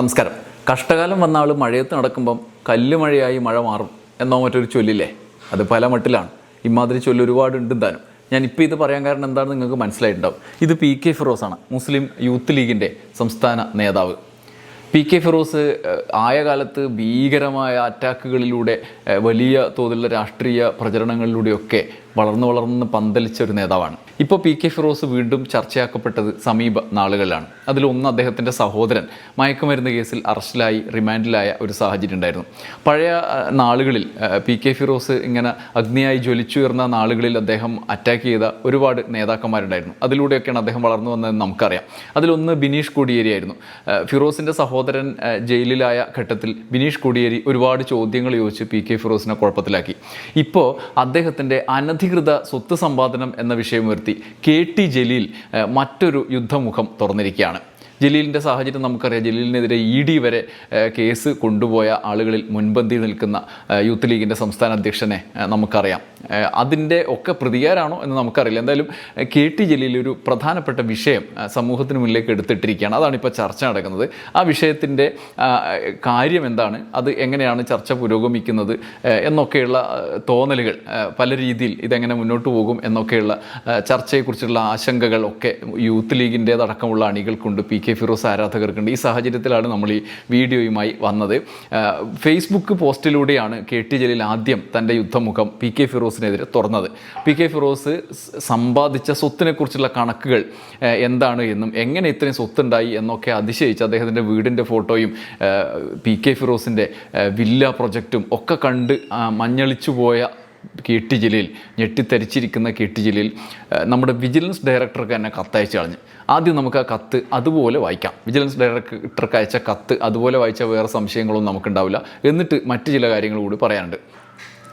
നമസ്കാരം. കഷ്ടകാലം വന്ന ആൾ മഴയത്ത് നടക്കുമ്പം കല്ല് മഴയായി മഴ മാറും എന്നോ മറ്റൊരു ചൊല്ലില്ലേ? അത് പല മട്ടിലാണ്. ഇമാതിരി ചൊല്ല് ഒരുപാട് ഉണ്ട് താനും ഞാൻ ഇപ്പോൾ ഇത് പറയാൻ കാരണം എന്താണെന്ന് നിങ്ങൾക്ക് മനസ്സിലായിട്ടുണ്ടാവും. ഇത് പി കെ ആണ് മുസ്ലിം യൂത്ത് ലീഗിന്റെ സംസ്ഥാന നേതാവ്. പി കെ ഫിറോസ് ആയ കാലത്ത് ഭീകരമായ അറ്റാക്കുകളിലൂടെ വലിയ തോതിലുള്ള രാഷ്ട്രീയ പ്രചരണങ്ങളിലൂടെയൊക്കെ വളർന്നു വളർന്ന് പന്തലിച്ച ഒരു നേതാവാണ്. ഇപ്പോൾ പി കെ ഫിറോസ് വീണ്ടും ചർച്ചയാക്കപ്പെട്ടത് സമീപ നാളുകളിലാണ്. അതിലൊന്ന് അദ്ദേഹത്തിന്റെ സഹോദരൻ മയക്കുമരുന്ന് കേസിൽ അറസ്റ്റിലായി റിമാൻഡിലായ ഒരു സാഹചര്യം ഉണ്ടായിരുന്നു. പഴയ നാളുകളിൽ പി കെ ഫിറോസ് ഇങ്ങനെ അഗ്നിയായി ജ്വലിച്ചുയർന്ന നാളുകളിൽ അദ്ദേഹം അറ്റാക്ക് ചെയ്ത ഒരുപാട് നേതാക്കന്മാരുണ്ടായിരുന്നു. അതിലൂടെയൊക്കെയാണ് അദ്ദേഹം വളർന്നു വന്നതെന്ന് നമുക്കറിയാം. അതിലൊന്ന് ബിനീഷ് കോടിയേരിയായിരുന്നു ഫിറോസിന്റെ സഹോദരൻ ജയിലിലായ ഘട്ടത്തിൽ ബിനീഷ് കോടിയേരി ഒരുപാട് ചോദ്യങ്ങൾ ചോദിച്ച് പി കെ ഫിറോസിനെ കുഴപ്പത്തിലാക്കി. ഇപ്പോൾ അദ്ദേഹത്തിന്റെ അനധികൃത സ്വത്ത് സമ്പാദനം എന്ന വിഷയം ഉയർത്തി കെ ടി ജലീൽ മറ്റൊരു യുദ്ധമുഖം തുറന്നിരിക്കുകയാണ്. ജലീലിന്റെ സാഹചര്യം നമുക്കറിയാം. ജലീലിനെതിരെ ഇ ഡി വരെ കേസ് കൊണ്ടുപോയ ആളുകളിൽ മുൻപന്തിയിൽ നിൽക്കുന്ന യൂത്ത് ലീഗിന്റെ സംസ്ഥാന അധ്യക്ഷനെ നമുക്കറിയാം. അതിന്റെ ഒക്കെ പ്രതികാരാണോ എന്ന് നമുക്കറിയില്ല. എന്തായാലും കെ ടി ജലീൽ ഒരു പ്രധാനപ്പെട്ട വിഷയം സമൂഹത്തിന് മുന്നിലേക്ക് എടുത്തിട്ടിരിക്കുകയാണ്. അതാണ് ഇപ്പോൾ ചർച്ച നടക്കുന്നത്. ആ വിഷയത്തിന്റെ കാര്യം എന്താണ്? അത് എങ്ങനെയാണ് ചർച്ച പുരോഗമിക്കുന്നത് എന്നൊക്കെയുള്ള തോന്നലുകൾ പല രീതിയിൽ ഇതെങ്ങനെ മുന്നോട്ട് പോകും എന്നൊക്കെയുള്ള ചർച്ചയെക്കുറിച്ചുള്ള ആശങ്കകൾ ഒക്കെ യൂത്ത് ലീഗിന്റേതടക്കമുള്ള അണികൾക്കുണ്ട്. പി കെ ഫിറോസ് ആരാധകർക്കുണ്ട്. ഈ സാഹചര്യത്തിലാണ് നമ്മൾ ഈ വീഡിയോയുമായി വന്നത്. ഫേസ്ബുക്ക് പോസ്റ്റിലൂടെയാണ് കെ ടി ജലീൽ ആദ്യം തന്റെ യുദ്ധമുഖം പി കെ ഫിറോസിനെതിരെ തുറന്നത്. പി കെ ഫിറോസ് സമ്പാദിച്ച സ്വത്തിനെക്കുറിച്ചുള്ള കണക്കുകൾ എന്താണ് എന്നും എങ്ങനെ ഇത്രയും സ്വത്തുണ്ടായി എന്നൊക്കെ അതിശയിച്ച് അദ്ദേഹത്തിന്റെ വീടിന്റെ ഫോട്ടോയും പി കെ ഫിറോസിന്റെ വില്ല പ്രൊജക്റ്റും ഒക്കെ കണ്ട് മഞ്ഞളിച്ചു പോയ കെ ജില്ലയിൽ ഞെട്ടിത്തരിച്ചിരിക്കുന്ന കീട്ടി ജില്ലയിൽ നമ്മുടെ വിജിലൻസ് ഡയറക്ടർക്ക് തന്നെ കത്തയച്ചു കളഞ്ഞു. ആദ്യം നമുക്ക് ആ കത്ത് അതുപോലെ വായിക്കാം. വിജിലൻസ് ഡയറക്ടർക്ക് അയച്ച കത്ത് അതുപോലെ വായിച്ച വേറെ സംശയങ്ങളൊന്നും നമുക്കുണ്ടാവില്ല. എന്നിട്ട് മറ്റു ചില കാര്യങ്ങൾ കൂടി പറയാനുണ്ട്.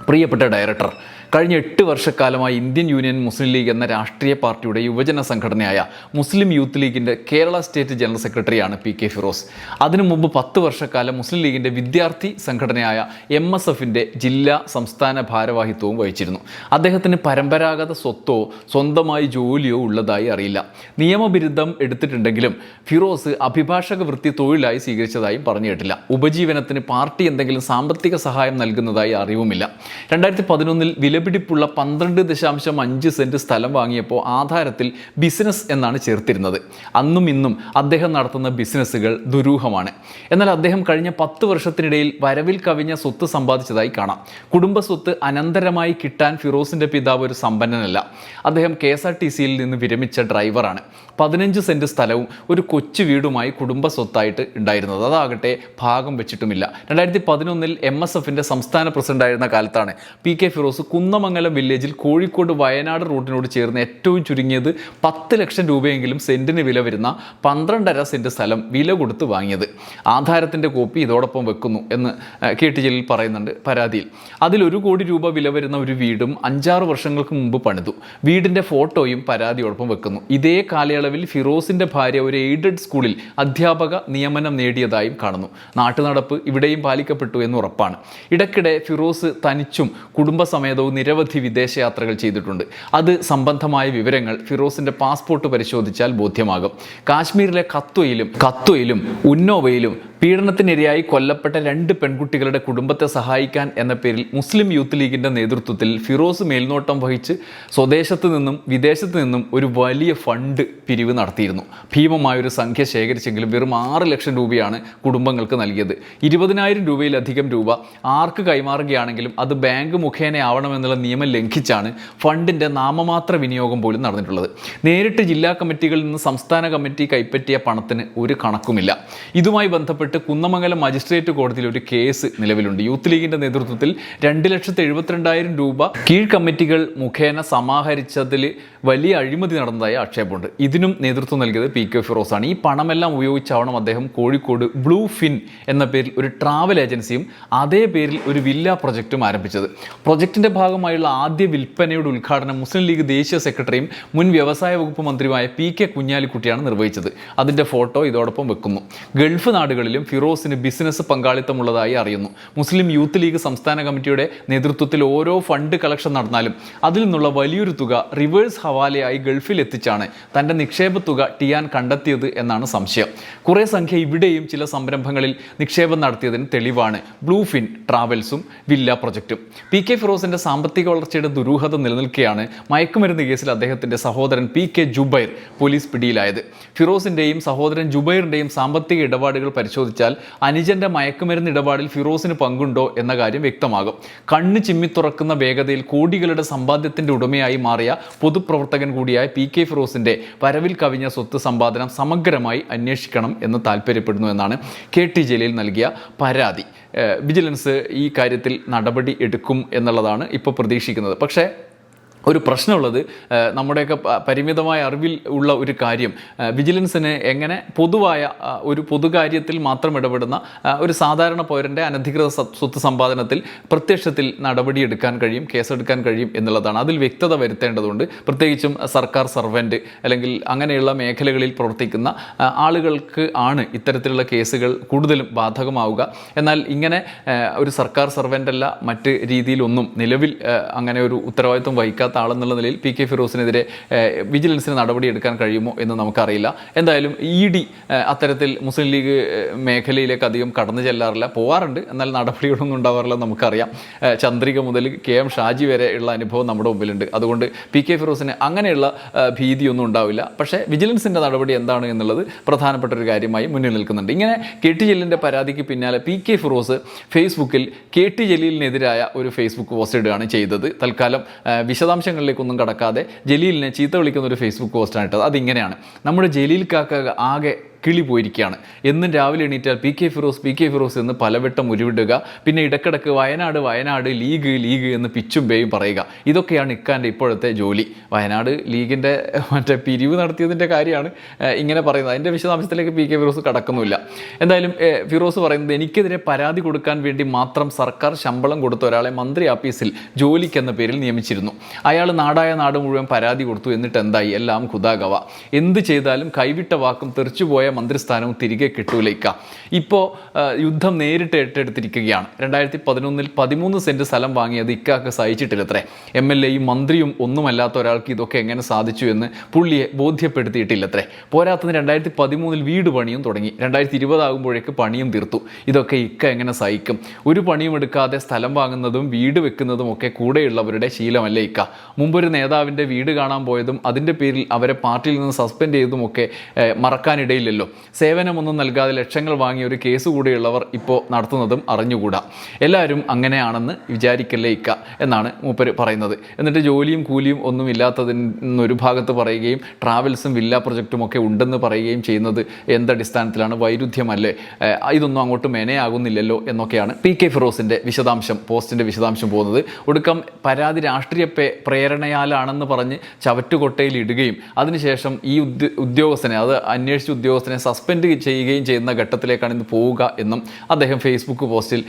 പ്രിയപ്പെട്ട ഡയറക്ടർ കഴിഞ്ഞ എട്ട് വർഷക്കാലമായി ഇന്ത്യൻ യൂണിയൻ മുസ്ലിം ലീഗ് എന്ന രാഷ്ട്രീയ പാർട്ടിയുടെ യുവജന സംഘടനയായ മുസ്ലിം യൂത്ത് ലീഗിന്റെ കേരള സ്റ്റേറ്റ് ജനറൽ സെക്രട്ടറിയാണ് പി കെ ഫിറോസ്. അതിനു മുമ്പ് പത്ത് വർഷക്കാലം മുസ്ലിം ലീഗിന്റെ വിദ്യാർത്ഥി സംഘടനയായ എം എസ് എഫിന്റെ ജില്ലാ സംസ്ഥാന ഭാരവാഹിത്വവും വഹിച്ചിരുന്നു. അദ്ദേഹത്തിന് പരമ്പരാഗത സ്വത്തോ സ്വന്തമായി ജോലിയോ ഉള്ളതായി അറിയില്ല. നിയമബിരുദം എടുത്തിട്ടുണ്ടെങ്കിലും ഫിറോസ് അഭിഭാഷക വൃത്തി തൊഴിലായി സ്വീകരിച്ചതായും പറഞ്ഞു ഉപജീവനത്തിന് പാർട്ടി എന്തെങ്കിലും സാമ്പത്തിക സഹായം നൽകുന്നതായി അറിവുമില്ല. രണ്ടായിരത്തി പതിനൊന്നിൽ വിലപിടിപ്പുള്ള പന്ത്രണ്ട് ദശാംശം അഞ്ച് സെന്റ് സ്ഥലം വാങ്ങിയപ്പോൾ ആധാരത്തിൽ ബിസിനസ് എന്നാണ് ചേർത്തിരുന്നത്. അന്നും ഇന്നും അദ്ദേഹം നടത്തുന്ന ബിസിനസ്സുകൾ ദുരൂഹമാണ്. എന്നാൽ അദ്ദേഹം കഴിഞ്ഞ പത്ത് വർഷത്തിനിടയിൽ വരവിൽ കവിഞ്ഞ സ്വത്ത് സമ്പാദിച്ചതായി കാണാം. കുടുംബ സ്വത്ത് അനന്തരമായി കിട്ടാൻ ഫിറോസിന്റെ പിതാവ് ഒരു സമ്പന്നനല്ല. അദ്ദേഹം കെ എസ് ആർ ടി സിയിൽ നിന്ന് വിരമിച്ച ഡ്രൈവറാണ്. പതിനഞ്ച് സെന്റ് സ്ഥലവും ഒരു കൊച്ചു വീടുമായി കുടുംബ സ്വത്തായിട്ട് ഉണ്ടായിരുന്നത്. അതാകട്ടെ ഭാഗം വെച്ചിട്ടുമില്ല. രണ്ടായിരത്തി പതിനൊന്നിൽ എം എസ് എഫിന്റെ സംസ്ഥാന പ്രസിഡന്റായിരുന്ന കാലത്താണ് പി കെ ഫിറോസ് കുന്നമംഗലം വില്ലേജിൽ കോഴിക്കോട് വയനാട് റൂട്ടിനോട് ചേർന്ന് ഏറ്റവും ചുരുങ്ങിയത് പത്ത് ലക്ഷം രൂപയെങ്കിലും സെന്റിന് വില വരുന്ന പന്ത്രണ്ടര സെന്റ് സ്ഥലം വില കൊടുത്ത് വാങ്ങിയത്. ആധാരത്തിന്റെ കോപ്പി ഇതോടൊപ്പം വെക്കുന്നു എന്ന് കെ ടി ജലീൽ പറയുന്നുണ്ട് പരാതിയിൽ. അതിൽ ഒരു കോടി രൂപ വില വരുന്ന ഒരു വീടും അഞ്ചാറ് വർഷങ്ങൾക്ക് മുമ്പ് പണിതു. വീടിന്റെ ഫോട്ടോയും പരാതിയോടൊപ്പം വെക്കുന്നു. ഇതേ കാലയളവിൽ ഫിറോസിന്റെ ഭാര്യ ഒരു എയ്ഡഡ് സ്കൂളിൽ അധ്യാപക നിയമനം നേടിയതായും കാണുന്നു. നാട്ടുനടപ്പ് ഇവിടെയും പാലിക്കപ്പെട്ടു എന്ന് ഉറപ്പാണ്. ഇടയ്ക്കിടെ ഫിറോസ് തനിച്ചും കുടുംബസമേതവും നിരവധി വിദേശയാത്രകൾ ചെയ്തിട്ടുണ്ട്. അത് സംബന്ധമായ വിവരങ്ങൾ ഫിറോസിന്റെ പാസ്പോർട്ട് പരിശോധിച്ചാൽ ബോധ്യമാകും. കാശ്മീരിലെ കത്വയിലും കത്വയിലും ഉന്നോവയിലും പീഡനത്തിനിരയായി കൊല്ലപ്പെട്ട രണ്ട് പെൺകുട്ടികളുടെ കുടുംബത്തെ സഹായിക്കാൻ എന്ന പേരിൽ മുസ്ലിം യൂത്ത് ലീഗിന്റെ നേതൃത്വത്തിൽ ഫിറോസ് മേൽനോട്ടം വഹിച്ച് സ്വദേശത്ത് നിന്നും വിദേശത്ത് നിന്നും ഒരു വലിയ ഫണ്ട് പിരിവ് നടത്തിയിരുന്നു. ഭീമമായൊരു സംഖ്യ ശേഖരിച്ചെങ്കിലും വെറും ആറ് ലക്ഷം രൂപയാണ് കുടുംബങ്ങൾക്ക് നൽകിയത്. ഇരുപതിനായിരം രൂപയിലധികം രൂപ ആർക്ക് കൈമാറുകയാണെങ്കിലും അത് ബാങ്ക് മുഖേന ആവണമെന്നുള്ള നിയമം ലംഘിച്ചാണ് ഫണ്ടിന്റെ നാമമാത്ര വിനിയോഗം പോലും നടന്നിട്ടുള്ളത്. നേരിട്ട് ജില്ലാ കമ്മിറ്റികളിൽ നിന്ന് സംസ്ഥാന കമ്മിറ്റി കൈപ്പറ്റിയ പണത്തിന് ഒരു കണക്കുമില്ല. ഇതുമായി ബന്ധപ്പെട്ട് കുന്നമംഗലം മജിസ്ട്രേറ്റ് കോടതിയിൽ ഒരു കേസ് നിലവിലുണ്ട്. യൂത്ത് ലീഗിന്റെ നേതൃത്വത്തിൽ രണ്ട് ലക്ഷത്തി എഴുപത്തിരണ്ടായിരം രൂപ കീഴ് കമ്മിറ്റികൾ മുഖേന സമാഹരിച്ചതിൽ വലിയ അഴിമതി നടന്നതായ ആക്ഷേപമുണ്ട്. ഇതിനും നേതൃത്വം നൽകിയത് പി കെ ഫിറോസാണ്. ഈ പണമെല്ലാം ഉപയോഗിച്ചാവണം അദ്ദേഹം കോഴിക്കോട് ബ്ലൂ ഫിൻ എന്ന പേരിൽ ഒരു ട്രാവൽ ഏജൻസിയും അതേ പേരിൽ ഒരു വില്ല പ്രൊജക്റ്റും ആരംഭിച്ചത്. പ്രൊജക്ടിന്റെ ഭാഗമായുള്ള ആദ്യ വിൽപ്പനയുടെ ഉദ്ഘാടനം മുസ്ലിം ലീഗ് ദേശീയ സെക്രട്ടറിയും മുൻ വ്യവസായ വകുപ്പ് മന്ത്രിയുമായ പി കെ കുഞ്ഞാലിക്കുട്ടിയാണ് നിർവഹിച്ചത്. അതിന്റെ ഫോട്ടോ ഇതോടൊപ്പം വെക്കുന്നു. ഗൾഫ് നാടുകളിലും ഫിറോസിന് ബിസിനസ് പങ്കാളിത്തമുള്ളതായി അറിയുന്നു. മുസ്ലിം യൂത്ത് ലീഗ് സംസ്ഥാന കമ്മിറ്റിയുടെ നേതൃത്വത്തിൽ ഓരോ ഫണ്ട് കളക്ഷൻ നടന്നാലും അതിൽ നിന്നുള്ള വലിയൊരു തുക റിവേഴ്സ് ഹവാലയായി ഗൾഫിൽ എത്തിച്ചാണ് തന്റെ നിക്ഷേപ തുക ടിയാൻ കണ്ടെത്തിയത് എന്നാണ് സംശയം. കുറേ സംഖ്യ ഇവിടെയും ചില സംരംഭങ്ങളിൽ നിക്ഷേപം നടത്തിയതിന് തെളിവാണ് ബ്ലൂഫിൻ ട്രാവൽസും വില്ല പ്രൊജക്റ്റും. പി കെ ഫിറോസിന്റെ സാമ്പത്തിക വളർച്ചയുടെ ദുരൂഹത നിലനിൽക്കെയാണ് മയക്കുമരുന്ന് കേസിൽ അദ്ദേഹത്തിന്റെ സഹോദരൻ പി കെ ജുബൈർ പോലീസ് പിടിയിലായത്. ഫിറോസിന്റെയും സഹോദരൻ ജുബൈറിന്റെയും സാമ്പത്തിക ഇടപാടുകൾ പരിശോധിച്ചാൽ അനുജന്റെ മയക്കുമരുന്ന് ഇടപാടിൽ ഫിറോസിന് പങ്കുണ്ടോ എന്ന കാര്യം വ്യക്തമാകും. കണ്ണ് ചിമ്മിത്തുറക്കുന്ന വേഗതയിൽ കോടികളുടെ സമ്പാദ്യത്തിന്റെ ഉടമയായി മാറിയ പൊതുപ്രവർത്തകൻ കൂടിയായ പി കെ ഫിറോസിന്റെ വരവിൽ കവിഞ്ഞ സ്വത്ത് സമ്പാദനം സമഗ്രമായി അന്വേഷിക്കണം എന്ന് താല്പര്യപ്പെടുന്നു എന്നാണ് കെ ടി ജലീൽ നൽകിയ പരാതി. വിജിലൻസ് ഈ കാര്യത്തിൽ നടപടി എടുക്കും എന്നുള്ളതാണ് ഇപ്പോൾ പ്രതീക്ഷിക്കുന്നത്. പക്ഷേ ഒരു പ്രശ്നമുള്ളത് നമ്മുടെയൊക്കെ പരിമിതമായ അറിവിൽ ഉള്ള ഒരു കാര്യം. വിജിലൻസിനെ എങ്ങനെ പൊതുവായ ഒരു പൊതുകാര്യത്തിൽ മാത്രം ഇടപെടുന്ന ഒരു സാധാരണ പൗരന്റെ അനധികൃത സ്വത്ത് സമ്പാദനത്തിൽ പ്രത്യക്ഷത്തിൽ നടപടിയെടുക്കാൻ കഴിയും കേസെടുക്കാൻ കഴിയും എന്നുള്ളതാണ്. അതിൽ വ്യക്തത വരുത്തേണ്ടതുണ്ട്. പ്രത്യേകിച്ചും സർക്കാർ സർവന്റ് അല്ലെങ്കിൽ അങ്ങനെയുള്ള മേഖലകളിൽ പ്രവർത്തിക്കുന്ന ആളുകൾക്ക് ആണ് ഇത്തരത്തിലുള്ള കേസുകൾ കൂടുതലും ബാധകമാവുക. എന്നാൽ ഇങ്ങനെ ഒരു സർക്കാർ സർവന്റല്ല മറ്റ് രീതിയിലൊന്നും നിലവിൽ അങ്ങനെ ഒരു ഉത്തരവാദിത്വം വഹിക്കാത്ത ആളെന്നുള്ള നിലയിൽ പി കെ ഫിറോസിനെതിരെ വിജിലൻസിന് നടപടിയെടുക്കാൻ കഴിയുമോ എന്ന് നമുക്കറിയില്ല. എന്തായാലും ഇ ഡി അത്തരത്തിൽ മുസ്ലിം ലീഗ് മേഖലയിലേക്ക് അധികം കടന്നു ചെല്ലാറില്ല. പോവാറുണ്ട്. എന്നാൽ നടപടികളൊന്നും ഉണ്ടാവാറില്ല നമുക്കറിയാം. ചന്ദ്രിക മുതൽ കെ എം ഷാജി വരെ ഉള്ള അനുഭവം നമ്മുടെ മുമ്പിലുണ്ട്. അതുകൊണ്ട് പി കെ ഫിറോസിന് അങ്ങനെയുള്ള ഭീതിയൊന്നും ഉണ്ടാവില്ല. പക്ഷേ വിജിലൻസിന്റെ നടപടി എന്താണ് എന്നുള്ളത് പ്രധാനപ്പെട്ട ഒരു കാര്യമായി മുന്നിൽ നിൽക്കുന്നുണ്ട്. ഇങ്ങനെ കെ ടി ജലീലിന്റെ പരാതിക്ക് പിന്നാലെ പി കെ ഫിറോസ് ഫേസ്ബുക്കിൽ കെ ടി ജലീലിനെതിരായ ഒരു ഫേസ്ബുക്ക് പോസ്റ്റ് ഇടുകയാണ് ചെയ്തത്. തൽക്കാലം ആ, വിശദാംശങ്ങളിലേക്കൊന്നും കടക്കാതെ ജലീലിനെ ചീത്ത വിളിക്കുന്ന ഒരു ഫേസ്ബുക്ക് പോസ്റ്റാണ് ഇട്ടത്. അതിങ്ങനെയാണ്. നമ്മുടെ ജലീൽ കാക്ക ആകെ കിളി പോയിരിക്കുകയാണ്. എന്നും രാവിലെ എണീറ്റാൽ P K Firoz P K Firoz എന്ന് പലവട്ടം ഉരുവിടുക. പിന്നെ ഇടക്കിടക്ക് വയനാട് വയനാട് ലീഗ് ലീഗ് എന്ന് പിച്ചും പേയും പറയുക. ഇതൊക്കെയാണ് ഇക്കാന്റെ ഇപ്പോഴത്തെ ജോലി. വയനാട് ലീഗിന്റെ മറ്റേ പിരിവ് നടത്തിയതിന്റെ കാര്യമാണ് ഇങ്ങനെ പറയുന്നത്. അതിന്റെ വിശദാംശത്തിലേക്ക് പി കെ ഫിറോസ് കടക്കുന്നില്ല. എന്തായാലും ഫിറോസ് പറയുന്നത് എനിക്കെതിരെ പരാതി കൊടുക്കാൻ വേണ്ടി മാത്രം സർക്കാർ ശമ്പളം കൊടുത്ത ഒരാളെ മന്ത്രി ആഫീസിൽ ജോലിക്കെന്ന പേരിൽ നിയമിച്ചിരുന്നു. അയാൾ നാടായ നാട് മുഴുവൻ പരാതി കൊടുത്തു. എന്നിട്ട് എന്തായി? എല്ലാം ഖുദാഗവ. എന്ത് ചെയ്താലും കൈവിട്ട വാക്കും തെറിച്ചുപോയ മന്ത്രിസ്ഥാനവും തിരികെ കിട്ടൂലേക്ക. ഇപ്പോൾ യുദ്ധം നേരിട്ട് ഏറ്റെടുത്തിരിക്കുകയാണ്. രണ്ടായിരത്തി പതിനൊന്നിൽ പതിമൂന്ന് സെന്റ് സ്ഥലം വാങ്ങിയത് ഇക്കാക്ക് സഹിച്ചിട്ടില്ല അത്രേ എം എൽ എയും മന്ത്രിയും ഒന്നുമല്ലാത്ത ഒരാൾക്ക് ഇതൊക്കെ എങ്ങനെ സാധിച്ചു എന്ന് പുള്ളിയെ ബോധ്യപ്പെടുത്തിയിട്ടില്ല അത്രേ പോരാത്തതിന് രണ്ടായിരത്തി പതിമൂന്നിൽ വീട് പണിയും തുടങ്ങി. രണ്ടായിരത്തി ഇരുപതാകുമ്പോഴേക്ക് പണിയും തീർത്തു. ഇതൊക്കെ ഇക്ക എങ്ങനെ സഹിക്കും? ഒരു പണിയും എടുക്കാതെ സ്ഥലം വാങ്ങുന്നതും വീട് വെക്കുന്നതും ഒക്കെ കൂടെയുള്ളവരുടെ ശീലമല്ലേ ഇക്ക. മുമ്പൊരു നേതാവിന്റെ വീട് കാണാൻ പോയതും അതിന്റെ പേരിൽ അവരെ പാർട്ടിയിൽ നിന്ന് സസ്പെൻഡ് ചെയ്തതും ഒക്കെ മറക്കാനിടയില്ലല്ലോ സേവനമൊന്നും നൽകാതെ ലക്ഷങ്ങൾ വാങ്ങിയ ഒരു കേസ് കൂടെയുള്ളവർ ഇപ്പോൾ നടത്തുന്നതും അറിഞ്ഞുകൂടാ. എല്ലാവരും അങ്ങനെയാണെന്ന് വിചാരിക്കല്ലേ ഇക്ക എന്നാണ് മൂപ്പർ പറയുന്നത്. എന്നിട്ട് ജോലിയും കൂലിയും ഒന്നും ഇല്ലാത്തതിന് ഒരു ഭാഗത്ത് പറയുകയും ട്രാവൽസും വില്ല പ്രൊജക്റ്റും ഒക്കെ ഉണ്ടെന്ന് പറയുകയും ചെയ്യുന്നത് എന്തടിസ്ഥാനത്തിലാണ് വൈരുദ്ധ്യമല്ലേ? ഇതൊന്നും അങ്ങോട്ട് മെനയാകുന്നില്ലല്ലോ എന്നൊക്കെയാണ് പി കെ ഫിറോസിന്റെ വിശദാംശം പോസ്റ്റിന്റെ വിശദാംശം പോകുന്നത്. ഒടുക്കം പരാതി രാഷ്ട്രീയ പ്രേരണയാലാണെന്ന് പറഞ്ഞ് ചവറ്റുകൊട്ടയിൽ ഇടുകയും അതിനുശേഷം ഈ ഉദ്യോഗസ്ഥനെ അത് അന്വേഷിച്ച ഉദ്യോഗസ്ഥനെ സസ്പെൻഡ് ചെയ്യുകയും ചെയ്യുന്ന ഘട്ടത്തിലേക്കാണ് ഇന്ന് പോവുക എന്നും അദ്ദേഹം ഫേസ്ബുക്ക് പോസ്റ്റിൽ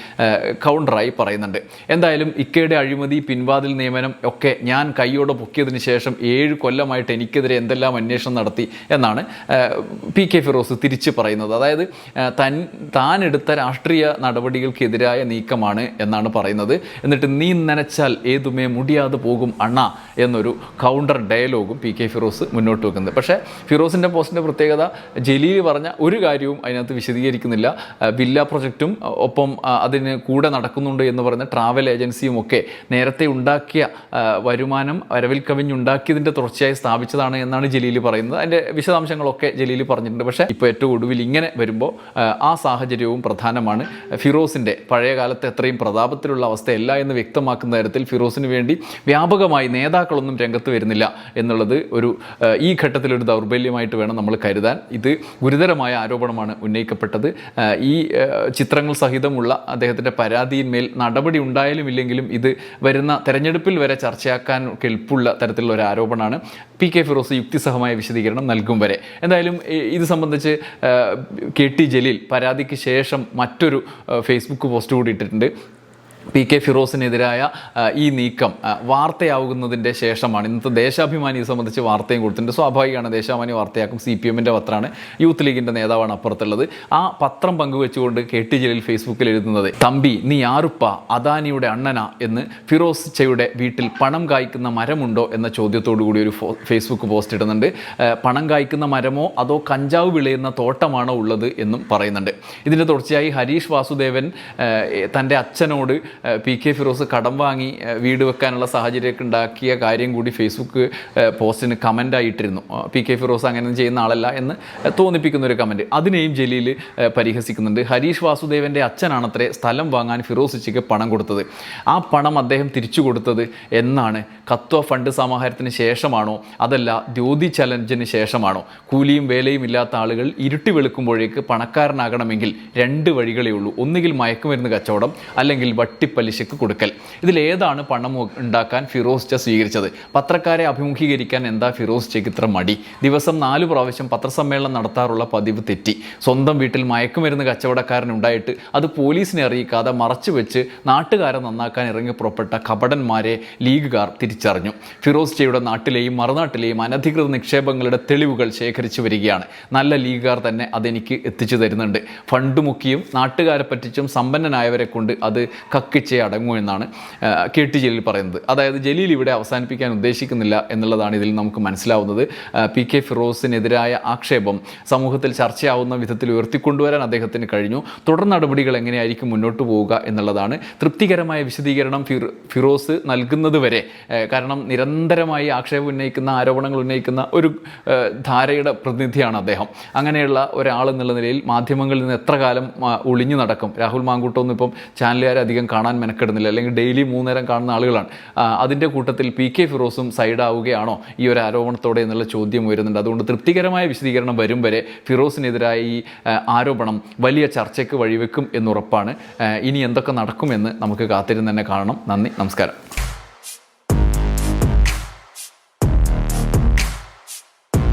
കൗണ്ടറായി പറയുന്നുണ്ട്. എന്തായാലും ഇക്കയുടെ അഴിമതി പിൻവാതിൽ നിയമനം ഒക്കെ ഞാൻ കൈയോടെ പൊക്കിയതിന് ശേഷം ഏഴ് കൊല്ലമായിട്ട് എനിക്കെതിരെ എന്തെല്ലാം അന്വേഷണം നടത്തി എന്നാണ് പി കെ ഫിറോസ് തിരിച്ച് പറയുന്നത്. അതായത് തൻ താൻ എടുത്ത രാഷ്ട്രീയ നടപടികൾക്കെതിരായ നീക്കമാണ് എന്നാണ് പറയുന്നത്. എന്നിട്ട് നീ നനച്ചാൽ ഏതുമേ മുടിയാതെ പോകും അണ്ണ എന്നൊരു കൗണ്ടർ ഡയലോഗും പി കെ ഫിറോസ് മുന്നോട്ട് വെക്കുന്നത് പക്ഷേ ഫിറോസിന്റെ പോസ്റ്റിന്റെ പ്രത്യേകത ജലീൽ പറഞ്ഞ ഒരു കാര്യവും അതിനകത്ത് വിശദീകരിക്കുന്നില്ല. ബില്ല പ്രൊജക്റ്റും ഒപ്പം അതിന് കൂടെ നടക്കുന്നുണ്ട് എന്ന് പറഞ്ഞ ട്രാവൽ ഏജൻസിയും ഒക്കെ നേരത്തെ ഉണ്ടാക്കിയ വരുമാനം വരവിൽ കവിഞ്ഞുണ്ടാക്കിയതിന്റെ തുടർച്ചയായി സ്ഥാപിച്ചതാണ് എന്നാണ് ജലീൽ പറയുന്നത്. അതിന്റെ വിശദാംശങ്ങളൊക്കെ ജലീൽ പറഞ്ഞിട്ടുണ്ട്. പക്ഷേ ഇപ്പോൾ ഏറ്റവും ഒടുവിൽ ഇങ്ങനെ വരുമ്പോൾ ആ, സാഹചര്യവും പ്രധാനമാണ്. ഫിറോസിന്റെ പഴയ എത്രയും പ്രതാപത്തിലുള്ള അവസ്ഥയല്ല എന്ന് വ്യക്തമാക്കുന്ന തരത്തിൽ ഫിറോസിന് വേണ്ടി വ്യാപകമായി നേതാക്കളൊന്നും രംഗത്ത് വരുന്നില്ല എന്നുള്ളത് ഒരു ഈ ഘട്ടത്തിലൊരു ദൗർബല്യമായിട്ട് വേണം നമ്മൾ കരുതാൻ. ഇത് ഗുരുതരമായ ആരോപണമാണ് ഉന്നയിക്കപ്പെട്ടത്. ഈ ചിത്രങ്ങൾ സഹിതമുള്ള അദ്ദേഹത്തിന്റെ പരാതിയിന്മേൽ നടപടി ഉണ്ടായാലും ഇല്ലെങ്കിലും ഇത് വരുന്ന തെരഞ്ഞെടുപ്പിൽ വരെ ചർച്ചയാക്കാൻ കെൽപ്പുള്ള തരത്തിലുള്ള ഒരു ആരോപണമാണ്. പി കെ ഫിറോസ് യുക്തിസഹമായ വിശദീകരണം നൽകും വരെ. എന്തായാലും ഇത് സംബന്ധിച്ച് കെ ടി ജലീൽ പരാതിക്ക് ശേഷം മറ്റൊരു ഫേസ്ബുക്ക് പോസ്റ്റ് കൂടി ഇട്ടിട്ടുണ്ട്. പി കെ ഫിറോസിനെതിരായ ഈ നീക്കം വാർത്തയാവുന്നതിന്റെ ശേഷമാണ്. ഇന്നത്തെ ദേശാഭിമാനിയെ സംബന്ധിച്ച് വാർത്തയും കൊടുത്തിട്ടുണ്ട്. സ്വാഭാവികമാണ് ദേശാഭിമാനി വാർത്തയാക്കും. സി പി എമ്മിന്റെ പത്രമാണ്. യൂത്ത് ലീഗിന്റെ നേതാവാണ് അപ്പുറത്തുള്ളത്. ആ പത്രം പങ്കുവെച്ചുകൊണ്ട് കെ ടി ജലീൽ ഫേസ്ബുക്കിൽ എഴുതുന്നത് തമ്പി നീ ആറുപ്പ അദാനിയുടെ അണ്ണന? എന്ന് ഫിറോസ് ചയുടെ വീട്ടിൽ പണം കായ്ക്കുന്ന മരമുണ്ടോ എന്ന ചോദ്യത്തോടു കൂടി ഒരു ഫേസ്ബുക്ക് പോസ്റ്റ് ഇടുന്നുണ്ട്. പണം കായ്ക്കുന്ന മരമോ അതോ കഞ്ചാവ് വിളയുന്ന തോട്ടമാണോ ഉള്ളത്? എന്നും പറയുന്നുണ്ട്. ഇതിന്റെ തുടർച്ചയായി ഹരീഷ് വാസുദേവൻ തന്റെ അച്ഛനോട് പി കെ ഫിറോസ് കടം വാങ്ങി വീട് വെക്കാനുള്ള സാഹചര്യമൊക്കെ ഉണ്ടാക്കിയ കാര്യം കൂടി ഫേസ്ബുക്ക് പോസ്റ്റിന് കമന്റായിട്ടിരുന്നു പി കെ ഫിറോസ് അങ്ങനെ ചെയ്യുന്ന ആളല്ല എന്ന് തോന്നിപ്പിക്കുന്ന ഒരു കമന്റ് അതിനെയും ജലീൽ പരിഹസിക്കുന്നുണ്ട്. ഹരീഷ് വാസുദേവന്റെ അച്ഛനാണത്രേ സ്ഥലം വാങ്ങാൻ ഫിറോസ് ഫിറോസിച്ചിക്ക് പണം കൊടുത്തത്. ആ പണം അദ്ദേഹം തിരിച്ചു കൊടുത്തത് എന്നാണ്. കത്വ ഫണ്ട് സമാഹാരത്തിന് ശേഷമാണോ? അതല്ല ദ്യോതി ചലഞ്ചിന് ശേഷമാണോ? കൂലിയും വേലയും ഇല്ലാത്ത ആളുകൾ ഇരുട്ടി വെളുക്കുമ്പോഴേക്ക് പണക്കാരനാകണമെങ്കിൽ രണ്ട് വഴികളേ ഉള്ളൂ. ഒന്നുകിൽ മയക്കുമരുന്ന് കച്ചവടം അല്ലെങ്കിൽ വട്ടിപ്പലിശക്ക് കൊടുക്കൽ. ഇതിലേതാണ് പണം ഉണ്ടാക്കാൻ ഫിറോസ് ച സ്വീകരിച്ചത്. പത്രക്കാരെ അഭിമുഖീകരിക്കാൻ എന്താ ഫിറോസ് ചെക്ക് ഇത്ര മടി? ദിവസം നാല് പ്രാവശ്യം പത്രസമ്മേളനം നടത്താറുള്ള പതിവ് തെറ്റി. സ്വന്തം വീട്ടിൽ മയക്കുമരുന്ന് കച്ചവടക്കാരൻ ഉണ്ടായിട്ട് അത് പോലീസിനെ അറിയിക്കാതെ മറച്ചു വെച്ച് നാട്ടുകാരെ നന്നാക്കാൻ ഇറങ്ങി പുറപ്പെട്ട കപടന്മാരെ ലീഗുകാർ തിരിച്ചറിഞ്ഞു. ഫിറോസ് ചെയുടെ നാട്ടിലെയും മറുനാട്ടിലെയും അനധികൃത നിക്ഷേപങ്ങളുടെ തെളിവുകൾ ശേഖരിച്ചു വരികയാണ്. നല്ല ലീഗുകാർ തന്നെ അതെനിക്ക് എത്തിച്ചു തരുന്നുണ്ട്. ഫണ്ട് മുക്കിയും നാട്ടുകാരെ പറ്റിച്ചും സമ്പന്നനായവരെ കൊണ്ട് അത് കക്കിച്ചേ അടങ്ങൂ എന്നാണ് കെ ടി ജലീൽ പറയുന്നത്. അതായത് ജലീൽ ഇവിടെ അവസാനിപ്പിക്കാൻ ഉദ്ദേശിക്കുന്നില്ല എന്നുള്ളതാണ് ഇതിൽ നമുക്ക് മനസ്സിലാവുന്നത്. പി കെ ഫിറോസിനെതിരായ ആക്ഷേപം സമൂഹത്തിൽ ചർച്ചയാവുന്ന വിധത്തിൽ ഉയർത്തിക്കൊണ്ടുവരാൻ അദ്ദേഹത്തിന് കഴിഞ്ഞു. തുടർ നടപടികൾ എങ്ങനെയായിരിക്കും മുന്നോട്ട് പോവുക എന്നുള്ളതാണ് തൃപ്തികരമായ വിശദീകരണം ഫിറോസ് നൽകുന്നത് വരെ. കാരണം നിരന്തരമായി ആക്ഷേപം ഉന്നയിക്കുന്ന ആരോപണങ്ങൾ ഉന്നയിക്കുന്ന ഒരു ധാരയുടെ പ്രതിനിധിയാണ് അദ്ദേഹം. അങ്ങനെയുള്ള ഒരാൾ എന്നുള്ള നിലയിൽ മാധ്യമങ്ങളിൽ നിന്ന് എത്ര കാലം ഒളിഞ്ഞു നടക്കും. രാഹുൽ മാങ്കൂട്ടൊന്നും ഇപ്പം ചാനലുകാരെ അധികം കാണാൻ മെനക്കെടുന്നില്ല. അല്ലെങ്കിൽ ഡെയിലി മൂന്നേരം കാണുന്ന ആളുകളാണ്. അതിന്റെ കൂട്ടത്തിൽ പി കെ ഫിറോസും സൈഡാവുകയാണോ ഈ ഒരു ആരോപണത്തോടെ എന്നുള്ള ചോദ്യം വരുന്നുണ്ട് അതുകൊണ്ട് തൃപ്തികരമായ വിശദീകരണം വരും വരെ ഫിറോസിനെതിരായ ഈ ആരോപണം വലിയ ചർച്ചയ്ക്ക് വഴിവെക്കും എന്നുറപ്പാണ് ഇനി എന്തൊക്കെ നടക്കുമെന്ന് നമുക്ക് കാത്തിരുന്ന് തന്നെ കാണണം. നന്ദി നമസ്കാരം.